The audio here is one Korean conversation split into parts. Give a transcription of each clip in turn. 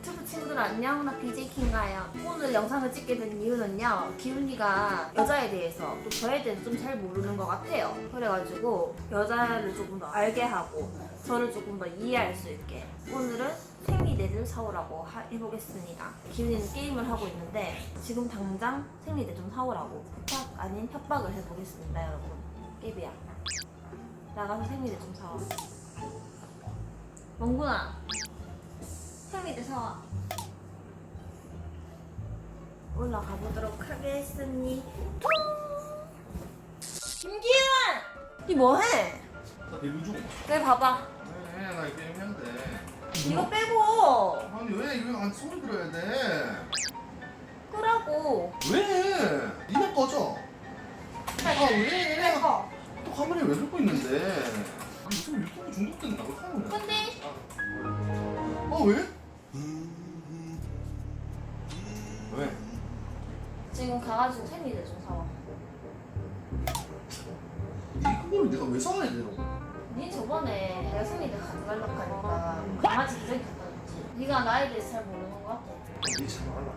유튜브 친구들 안녕 나 BJ킹가요? 오늘 영상을 찍게 된 이유는요. 기훈이가 여자에 대해서 또 저에 대해서 좀 잘 모르는 것 같아요. 그래가지고 여자를 조금 더 알게 하고 저를 조금 더 이해할 수 있게 오늘은 생리대를 사오라고 하- 해보겠습니다. 기훈이는 게임을 하고 있는데 지금 당장 생리대 좀 사오라고 부탁 아닌 협박을 해보겠습니다 여러분. 깨비야. 나가서 생리대 좀 사와 멍구나 생리대 사와 올라가 보도록 하겠습니다 김기훈! 니 뭐해? 나 데뷔 중. 내 봐봐 왜? 나 게임 돼. 이거 빼고 아니 왜 이거 안 소리 들어야 돼? 끄라고 왜? 니네 꺼져. 아 왜? 빼고 또 카메라 왜 들고 있는데? 무슨 유튜브 고 하는 거야? 근데 아 왜? 왜? 지금 가가지고 생리대 좀 사와 이 그거를 내가 왜 사와야? 니 저번에 내가 생리대 가져가려고 하니까 강아지 기저귀 갖다 줬지 니가 나에 대해서 잘 모르는 것 같아 니참 알아.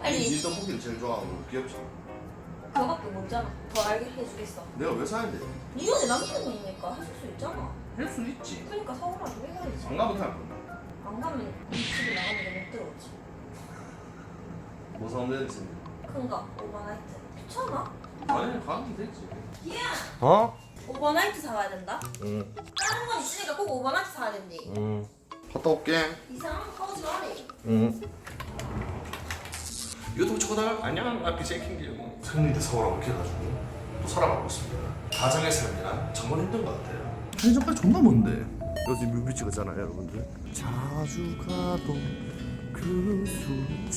빨리. 니 떡볶이를 제일 좋아하고 귀엽지. 그거밖에 모르잖아 더 알게 해주겠어 내가 왜 사야 돼? 니가 내 남편이니까 해줄 수 있잖아 할 수 있지. 그러니까 사오라고 해야지 안 가면 할 건데. 안 가면 이 집에 나가면 못 들어오지 뭐 사면 되겠어? 큰 거 오버나이트 귀찮아? 아니 가면 되지. 기야 어? 오버나이트 사와야 된다? 응. 다른 건 있으니까 꼭 오버나이트 사야 된디 응. 갔다 올게. 이상한 거 하지 마리 응. 유튜브 친구들 안녕 나 BJ 킹기고 생리대 서울하고 이렇게 해가지고 또 살아가고 있습니다 가정의 삶이란 정말 힘든 것 같아요 편의점까지 존나 먼데 여기 뮤비 찍었잖아요 여러분들 자주 가던 그 술집을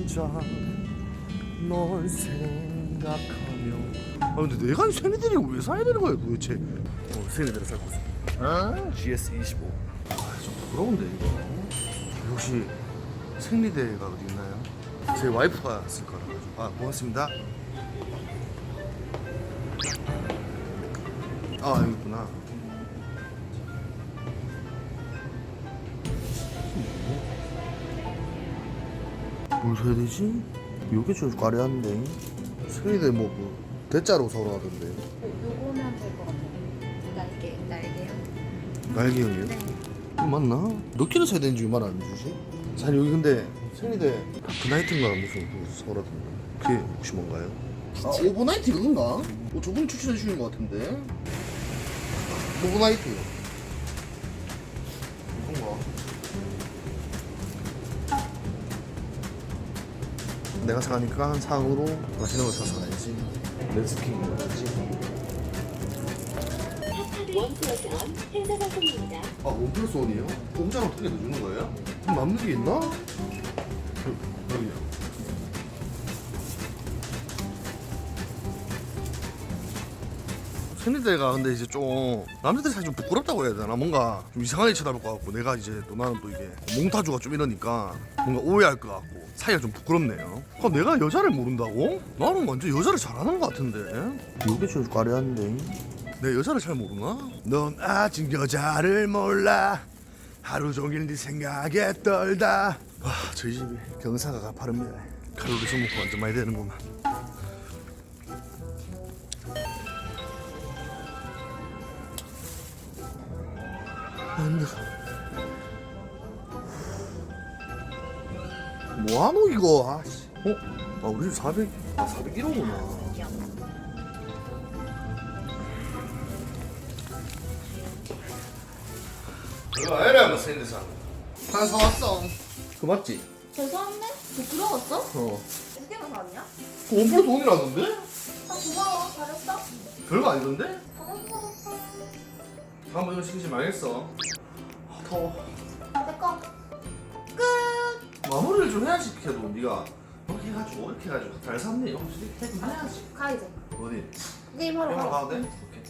혼자 널 생각하며. 아 근데 내가 생리대를 왜 사야 되는 거야 도대체? 어, 생리대를 사고 있습니다 아? GS25 아좀 부러운데 이거. 혹시 생리대가 어디 있나요? 제 와이프가 쓸 거라 가지고. 아 고맙습니다. 아 여기 있구나 뭘 사야 되지? 이게 제일 까리한데 생리대 뭐그 대자로 서로 하던데 요거면 될 것 같아 날개 날개요 날개형이요? 이거 맞나? 몇 킬로 사야 되는지 말안 주지? 자 여기 근데 생리대 다크나이트인가 무슨 그 서라던데 그게 혹시 뭔가요? 아 오버나이트 이건가? 어, 저분 추천해 주시는 것 같은데 오버나이트 내가 사가니까 상으로 맛있는 거 사서 가야지 렌스킹 먹어야지 원 플러스 원 행사 상품입니다. 아, 원 플러스 원이에요? 공짜로 어떻게 더 주는 거예요? 그럼 남는 게 있나? 생리대가 근데 이제 좀 남자들이 사실 좀 부끄럽다고 해야 되나? 뭔가 좀 이상하게 쳐다볼 것 같고 내가 이제 또 나는 또 이게 몽타주가 좀 이러니까 뭔가 오해할 것 같고 사이가 좀 부끄럽네요. 그럼 내가 여자를 모른다고? 나는 완전 여자를 잘하는 것 같은데. 이게 좀 까려한데. 내 여자를 잘 모르나? 넌 아직 여자를 몰라. 하루 종일 네 생각에 떨다. 와 저희 집이 경사가 가파릅니다. 칼로리 소모가 완전 많이 되는구만 뭐하노 이거 아씨 어? 아 우리 집 400, 401호구나 그거 애라 뭐 생리사 하나 사왔어 그 맞지? 죄송한데? 부끄러웠어? 어 두 개만 사왔냐? 그 원플러스 원이라던데? 아 고마워 잘했어 별거 아니던데? 잘했어 다음번 시키지 말겠어. 아 더워. 내꺼 끝. 마무리를 좀 해야지 걔도 네가. 이렇게 해가지고 이렇게 해가지고. 잘 샀네. 이렇게 해주긴 해야지. 가 이제 어디? 게임 하러 형으로 가 가도 돼? 오케이.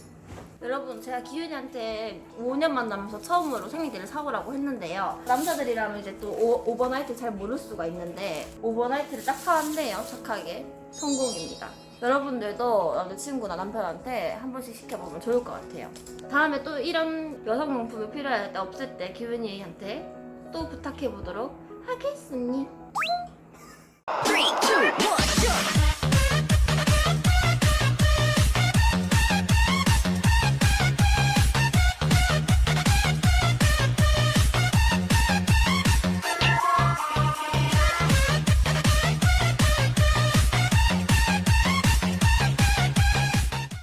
여러분 제가 기훈이한테 5년 만나면서 처음으로 생리대를 사오라고 했는데요. 남자들이라면 이제 또 오, 버나이트잘 모를 수가 있는데 오버나이트를 딱 사왔네요. 착하게. 성공입니다 여러분들도 남자친구나 남편한테 한 번씩 시켜보면 좋을 것 같아요 다음에 또 이런 여성 용품이 필요할 때 없을 때 기훈이한테 또 부탁해 보도록 하겠습니다.